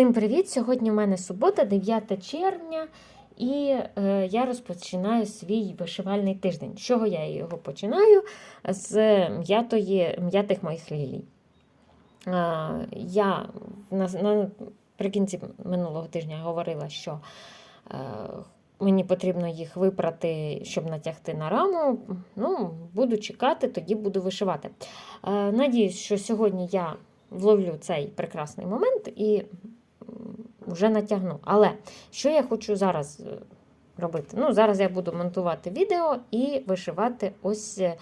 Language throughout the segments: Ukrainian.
Всім привіт! Сьогодні у мене субота, 9 червня, і е, я розпочинаю свій вишивальний тиждень. З чого я його починаю? З м'ятої, м'ятих моїх лілій. Е, я на, наприкінці минулого тижня говорила, що е, мені потрібно їх випрати, щоб натягти на раму. Ну, буду чекати, тоді буду вишивати. Е, надіюсь, що сьогодні я вловлю цей прекрасний момент і вже натягну. Але що я хочу зараз е, робити? Ну, зараз я буду монтувати відео і вишивати ось е,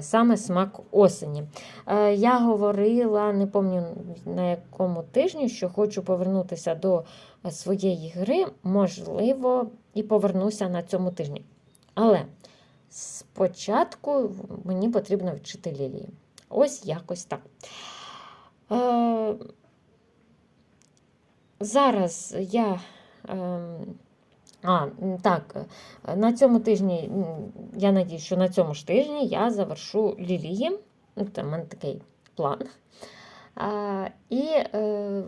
саме смак осені. Е, я говорила, не пам'ятаю на якому тижні, що хочу повернутися до е, своєї гри, можливо, і повернуся на цьому тижні. Але спочатку мені потрібно вчити лілії. Ось якось так. Зараз я. Е, а, так, е, на цьому тижні, я надію, що на цьому ж тижні я завершу лілії. Ну, Це в мене такий план. А, і е,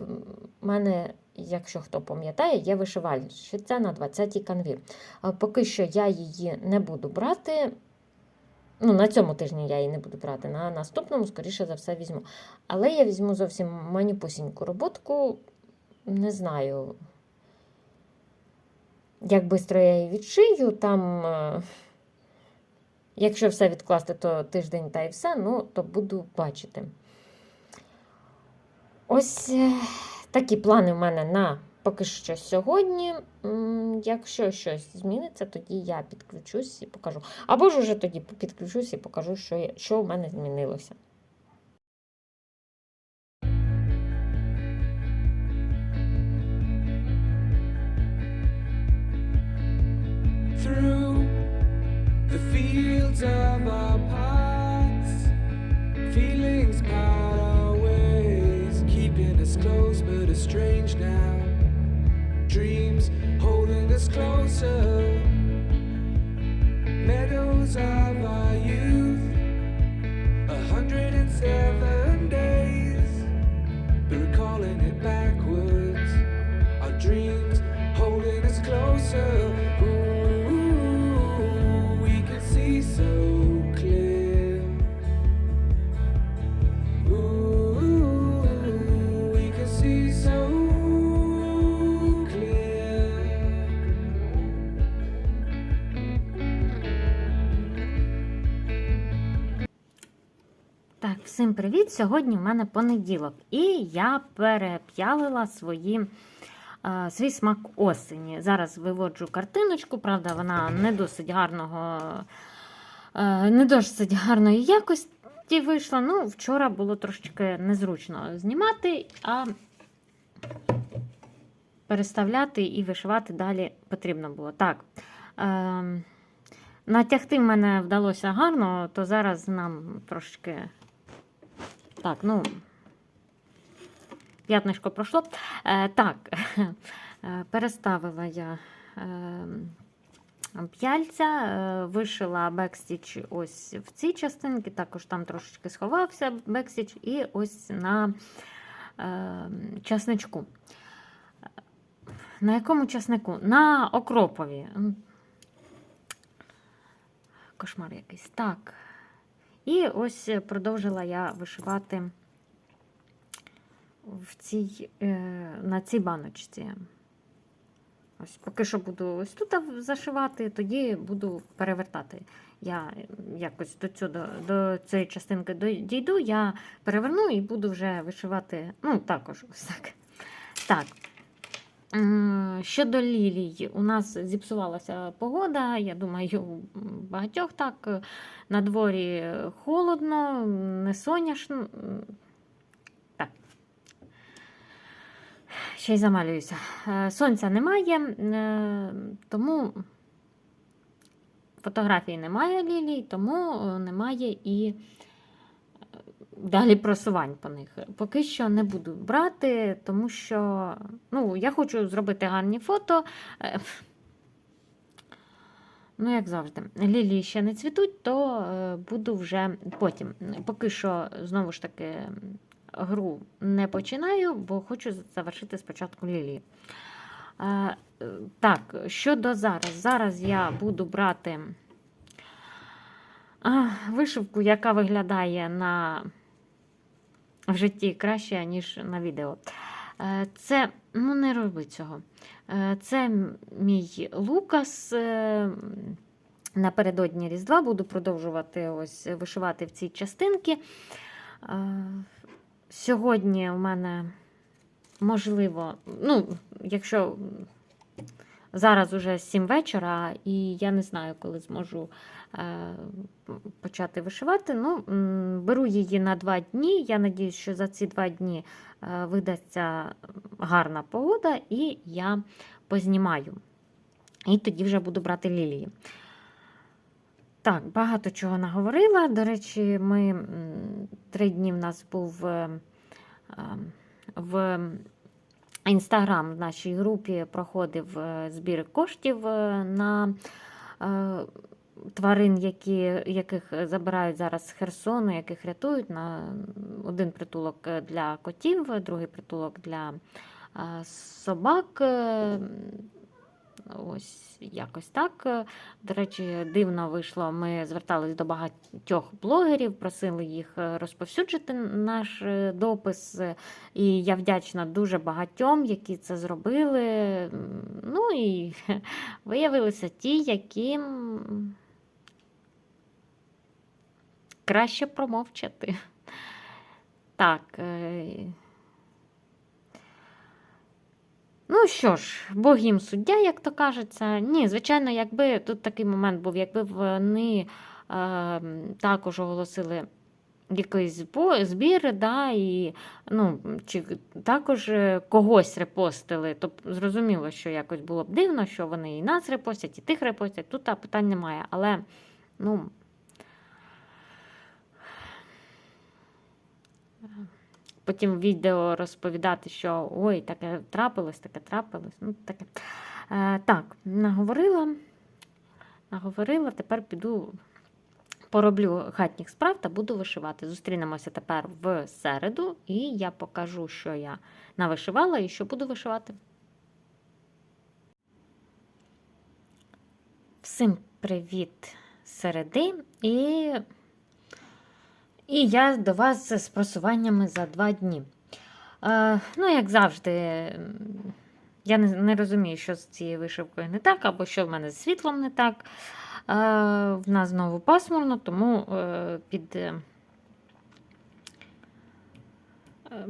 мене, якщо хто пам'ятає, є вишивальщиця на 20-й канві. А поки що я її не буду брати. Ну, на цьому тижні я її не буду брати, на наступному, скоріше за все, візьму. Але я візьму зовсім маніпусіньку роботку. Не знаю, як швидко я її відшию. Там, е, якщо все відкласти, то тиждень та й все, ну, то буду бачити. Ось е, такі плани в мене на поки що сьогодні. Якщо щось зміниться, тоді я підключусь і покажу. Або ж уже тоді підключусь і покажу, що, я, що в мене змінилося. Estranged now. Dreams holding us closer. Meadows of our youth, a hundred and seven days, but recalling it backwards. Our dreams holding us closer. Всім привіт! Сьогодні в мене понеділок, і я переп'ялила свої, е, свій смак осені. Зараз виводжу картиночку, правда, вона не досить гарного, е, не досить гарної якості вийшла. Ну, вчора було трошечки незручно знімати, а переставляти і вишивати далі потрібно було. Так. Е, Натягти в мене вдалося гарно, то зараз нам трошечки. Так, ну, п'ятнишко пройшло. Е, так, е, переставила я е, п'яльця, е, вишила бекстіч ось в цій частинці, також там трошечки сховався бекстіч, і ось на е, часничку. На якому часнику? На окропові. Кошмар якийсь. Так. І ось продовжила я вишивати в цій, е, на цій баночці. Ось поки що буду ось тут зашивати, тоді буду перевертати. Я якось до, цього, до, до цієї частинки дійду, я переверну і буду вже вишивати. Ну, також ось так. Так. Щодо лілій, у нас зіпсувалася погода. Я думаю, багатьох так. На дворі холодно, не соняшно. Так. Ще й замалююся. Е, Сонця немає, е, тому фотографій немає лілій, тому е, немає і далі просувань по них. Поки що не буду брати, тому що ну, я хочу зробити гарні фото. Е, Ну, як завжди, лілії ще не цвітуть, то е, буду вже потім. Поки що, знову ж таки, гру не починаю, бо хочу завершити спочатку лілії. Е, так, щодо зараз. Зараз я буду брати вишивку, яка виглядає на в житті краще, ніж на відео. Е, Це, ну не роби цього. Е, Це мій Лукас. е, Напередодні Різдва буду продовжувати ось вишивати в ці частинки. Сьогодні у мене можливо, ну, якщо зараз уже 7 вечора, і я не знаю, коли зможу почати вишивати. Ну, беру її на 2 дні. Я надіюсь, що за ці 2 дні е, видасться гарна погода, і я познімаю. І тоді вже буду брати лілії. Так, багато чого наговорила. До речі, ми три дні в нас був е, е, в інстаграм в нашій групі проходив е, збір коштів е, на е, тварин, які, яких забирають зараз з Херсону, яких рятують. На один притулок е, для котів, другий притулок для е, собак. Е, Ось якось так. Е, До речі, дивно вийшло. Ми звертались до багатьох блогерів, просили їх е, розповсюджити наш е, допис. Е, І я вдячна дуже багатьом, які це зробили. Ну і виявилися ті, яким краще промовчати. Так. е, Ну що ж, Бог їм суддя, як то кажеться. Ні, звичайно, якби тут такий момент був, якби вони е, також оголосили якийсь збір, да, і ну, чи також е, когось репостили, то зрозуміло, що якось було б дивно, що вони і нас репостять, і тих репостять. Тут питань немає. Але ну. Потім в відео розповідати, що ой, таке трапилось, таке трапилось. Ну, таке. Е, так, наговорила, наговорила, тепер піду. Пороблю хатніх справ та буду вишивати. Зустрінемося тепер в середу, і я покажу, що я навишивала і що буду вишивати. Всім привіт середи. І і я до вас з просуваннями за два дні. Е, ну, як завжди, я не, не розумію, що з цією вишивкою не так, або що в мене з світлом не так. Е, в нас знову пасмурно, тому е, під. е, е,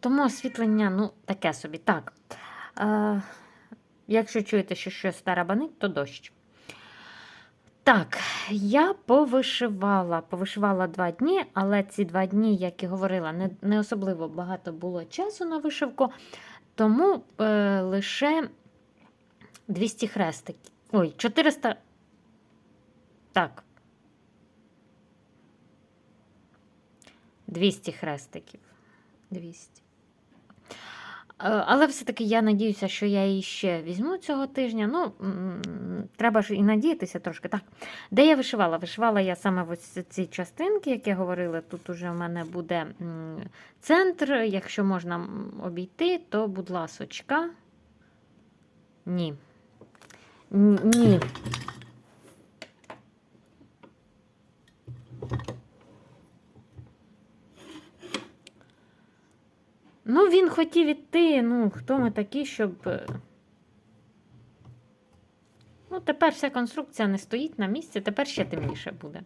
тому освітлення, ну, таке собі. Так. Е, якщо чуєте, що щось тарабанить, то дощ. Так, я повишивала. Повишивала два дні, але ці два дні, як і говорила, не, не особливо багато було часу на вишивку, тому е, лише 200 хрестиків. Ой, 400. Так. 200 хрестиків. 200. Е, Але все-таки я надіюся, що я її ще візьму цього тижня. Ну, треба ж і надіятися трошки. Так, де я вишивала? Вишивала я саме ось ці частинки, як я говорила. Тут уже в мене буде центр. Якщо можна обійти, то будь ласочка. Ні. Ні. Ну, він хотів іти. Ну, хто ми такі, щоб. е, Ну, тепер вся конструкція не стоїть на місці, тепер ще темніше буде.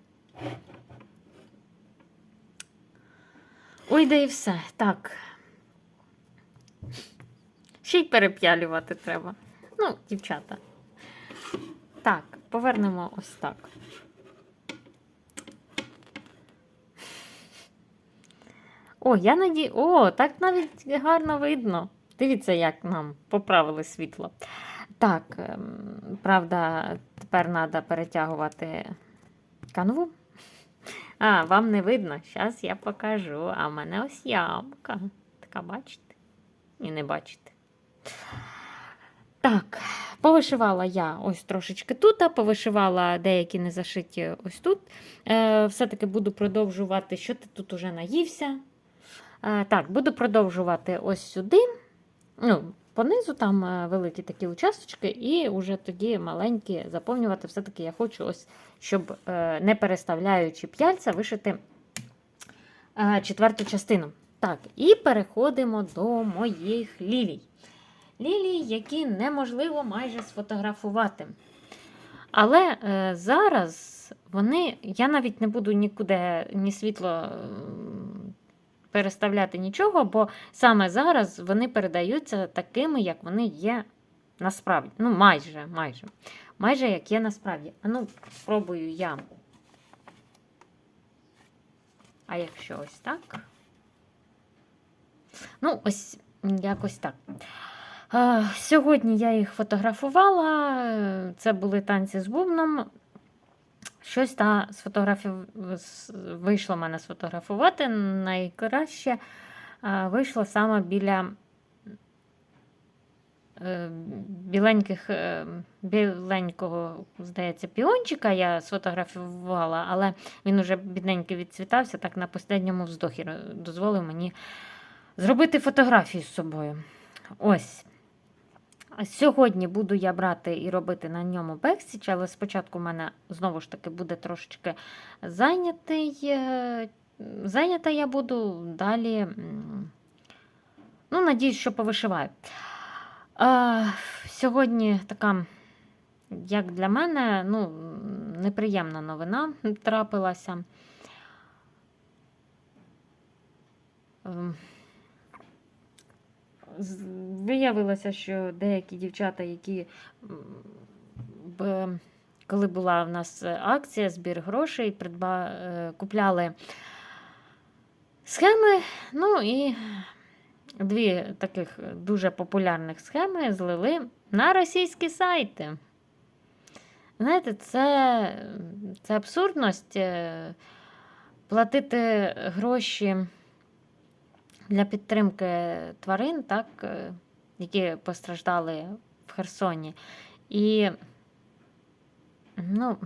Ой, да і все. Так. Ще й переп'ялювати треба. Ну, дівчата. Так, повернемо ось так. О, я наді... О, так навіть гарно видно. Дивіться, як нам поправили світло. Так, ем, правда, тепер треба перетягувати канву. А, вам не видно. Зараз я покажу. А в мене ось ямка. Така, бачите? І не бачите. Так, Повишивала я ось трошечки тут, а повишивала деякі не зашиті ось тут. Е, Все-таки буду продовжувати, що ти тут уже наївся. Е, Так, буду продовжувати ось сюди. Ну, понизу там е, великі такі участочки, і вже тоді маленькі заповнювати. Все-таки я хочу, ось, щоб е, не переставляючи п'яльця, вишити четверту частину. Так, і переходимо до моїх лілій. Лілії, які неможливо майже сфотографувати. Але зараз вони, я навіть не буду нікуди ні світло переставляти нічого, бо саме зараз вони передаються такими, як вони є насправді. Ну, майже, майже. Майже як є насправді. А ну, спробую я. А якщо ось так? Ну, ось якось так. Е, Сьогодні я їх фотографувала. Це були танці з бубном. Щось та сфотографів... вийшло мене сфотографувати. Найкраще е, вийшло саме біля е, біленьких, е, біленького, здається, піончика я сфотографувала, але він уже бідненький відцвітався, так на останньому вздохі дозволив мені зробити фотографію з собою. Ось. Сьогодні буду я брати і робити на ньому бексіч, але спочатку в мене знову ж таки буде трошечки зайнятий. е, Зайнята я буду далі. Ну, надіюсь, що повишиваю. А, сьогодні така, як для мене, ну, неприємна новина трапилася. Виявилося, що деякі дівчата, які коли була в нас акція, збір грошей, придба, е, купляли схеми, ну і дві таких дуже популярних схеми злили на російські сайти. Знаєте, це, це абсурдність е, платити гроші для підтримки тварин, так, е, які постраждали в Херсоні, і ну,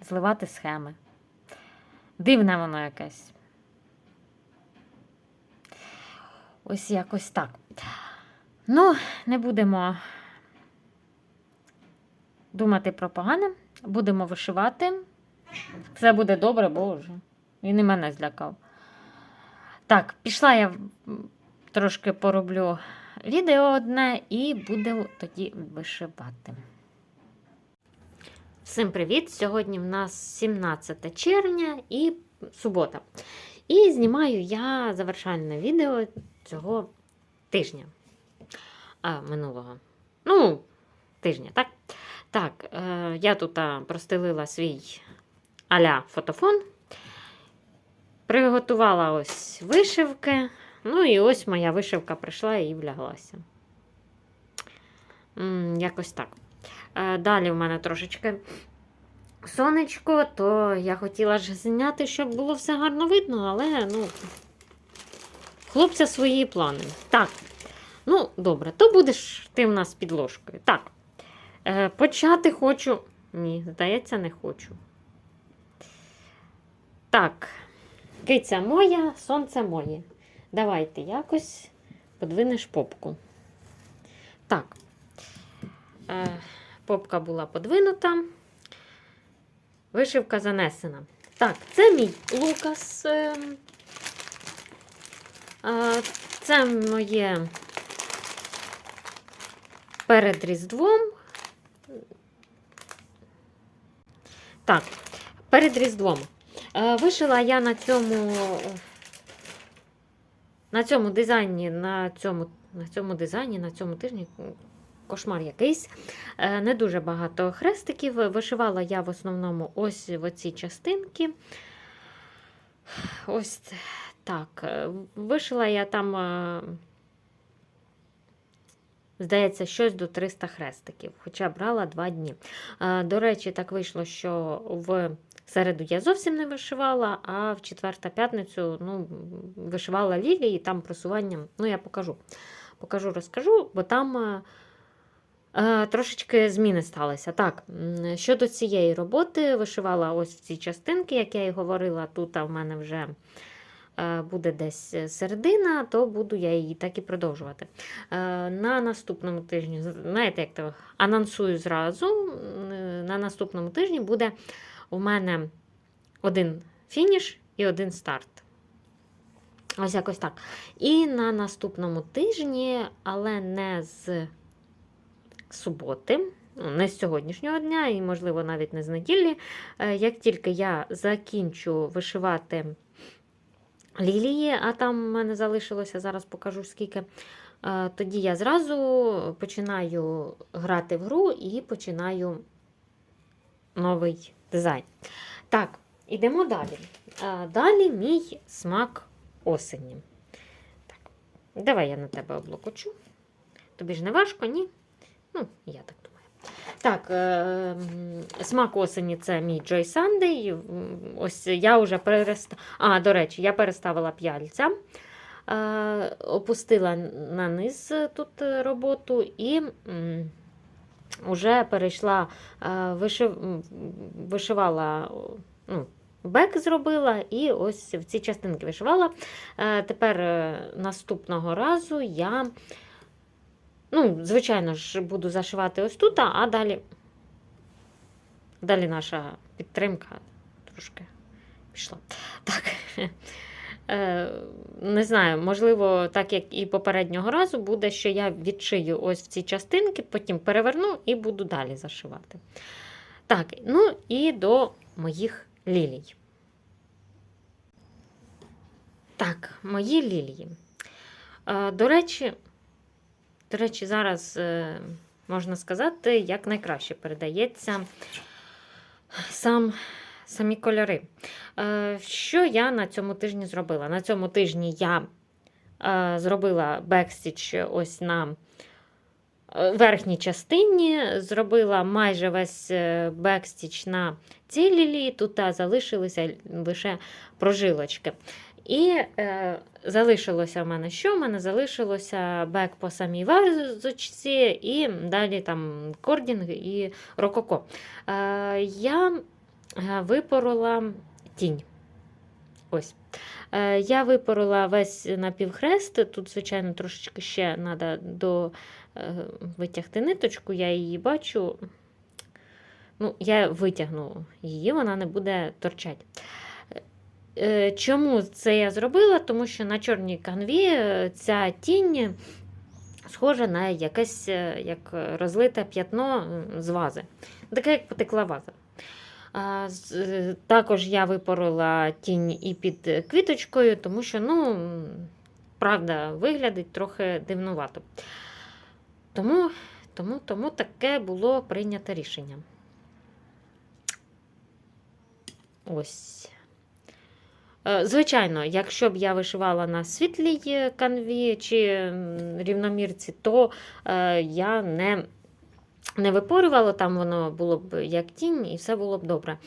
зливати схеми. Дивне воно якесь. Ось якось так. Ну, не будемо думати про погане, будемо вишивати. Все буде добре, боже. Він і мене злякав. Так, пішла я трошки пороблю відео одне і буду тоді вишивати. Всім привіт! Сьогодні в нас 17 червня і субота. І знімаю я завершальне відео цього тижня. А, минулого. Ну, тижня, так? Так, е, я тут простелила свій аля фотофон. Приготувала ось вишивки. Ну і ось моя вишивка прийшла і вляглася. Якось так. Е, Далі в мене трошечки сонечко, то я хотіла ж зняти, щоб було все гарно видно, але ну, хлопця свої плани. Так, ну, добре, то будеш ти в нас під ложкою. Так. Е, Почати хочу. Ні, здається, не хочу. Так. Киця моя, сонце моє. Давайте якось подвинеш попку. Так. Е, попка була подвинута. Вишивка занесена. Так, це мій Лукас. е, е, Це моє перед Різдвом. Так, перед Різдвом. Е, Вишила я на цьому на цьому дизайні, на цьому, на цьому дизайні, на цьому тижні кошмар якийсь. Е, Не дуже багато хрестиків. Вишивала я в основному ось в оці частинки. Ось так. Е, Вишила я там, здається, щось до 300 хрестиків, хоча брала 2 дні. До речі, так вийшло, що в середу я зовсім не вишивала, а в четвер та п'ятницю ну, вишивала лілії, там просуванням, ну я покажу. Покажу, розкажу, бо там е, Е, Трошечки зміни сталися. Так, щодо цієї роботи, вишивала ось в ці частинки, як я і говорила, тут в мене вже е, буде десь середина, то буду я її так і продовжувати. Е, На наступному тижні, знаєте, як то анонсую зразу, на наступному тижні буде у мене один фініш і один старт. Ось якось так. І на наступному тижні, але не з суботи, не з сьогоднішнього дня, і, можливо, навіть не з неділі. е, Як тільки я закінчу вишивати лілії, а там в мене залишилося, зараз покажу скільки. е, Тоді я зразу починаю грати в гру і починаю новий дизайн. Так, ідемо далі. Далі мій смак осені. Так, давай я на тебе облокочу. Тобі ж не важко, ні? Ну, я так думаю. Так, е, смак осені це мій Joy Sunday. Ось я вже переста... А, до речі, я переставила п'яльця, е, опустила на низ тут роботу і м, вже перейшла, е, вишив... вишивала. Ну, Бек зробила і ось в ці частинки вишивала. Е, Тепер е, наступного разу я, ну, звичайно ж, буду зашивати ось тут, а далі, далі наша підтримка трошки пішла. Так. Е, Не знаю, можливо, так як і попереднього разу, буде, що я відшию ось в ці частинки, потім переверну і буду далі зашивати. Так, ну і до моїх лілій. Так, мої лілії. Е, До речі, до речі, зараз е, можна сказати, як найкраще передається сам, самі кольори. Е, Що я на цьому тижні зробила? На цьому тижні я е, зробила бекстіч ось на е, верхній частині, зробила майже весь бекстіч на цій лілії, тут залишилися лише прожилочки. І е, залишилося в мене що? У мене залишилося бек по самій вазочці, і далі там кордінг і рококо. Е, я випорола тінь. Ось. Е, я випорола весь напівхрест. Тут, звичайно, трошечки ще треба до е, витягти ниточку, я її бачу. Ну, я витягну її, вона не буде торчати. Е, Чому це я зробила? Тому що на чорній канві е, ця тінь схожа на якесь е, як розлите п'ятно з вази. Таке, як потекла ваза. Також я випорола тінь і під квіточкою, тому що, ну, правда, виглядить трохи дивнувато. Тому, тому, тому таке було прийнято рішення. Ось. Е, Звичайно, якщо б я вишивала на світлій е, канві чи рівномірці, то е, я не, не випорювала, там воно було б як тінь, і все було б добре.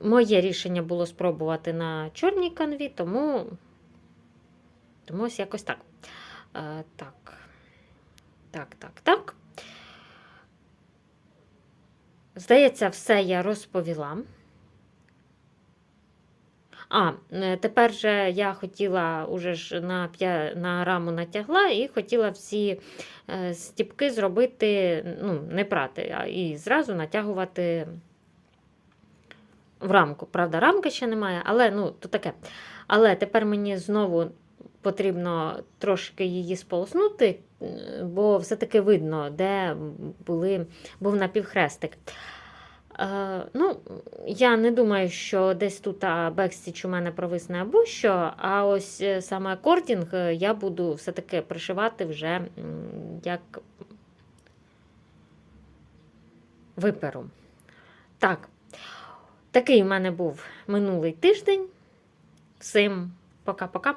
Моє рішення було спробувати на чорній канві, тому, тому ось якось так. Е, так. Так, так, так. Здається, все я розповіла. А, е, тепер же я хотіла уже ж на, на раму натягла і хотіла всі е, стіпки зробити, ну, не прати, а і зразу натягувати в рамку. Правда, рамки ще немає, але ну, то таке. Але тепер мені знову потрібно трошки її сполоснути, е, бо все-таки видно, де були, був напівхрестик. Е, ну, я не думаю, що десь тут бекстіч у мене провисне або що, а ось е, саме кордінг е, я буду все-таки пришивати вже як виперу. Так, такий в мене був минулий тиждень. Всім пока-пока.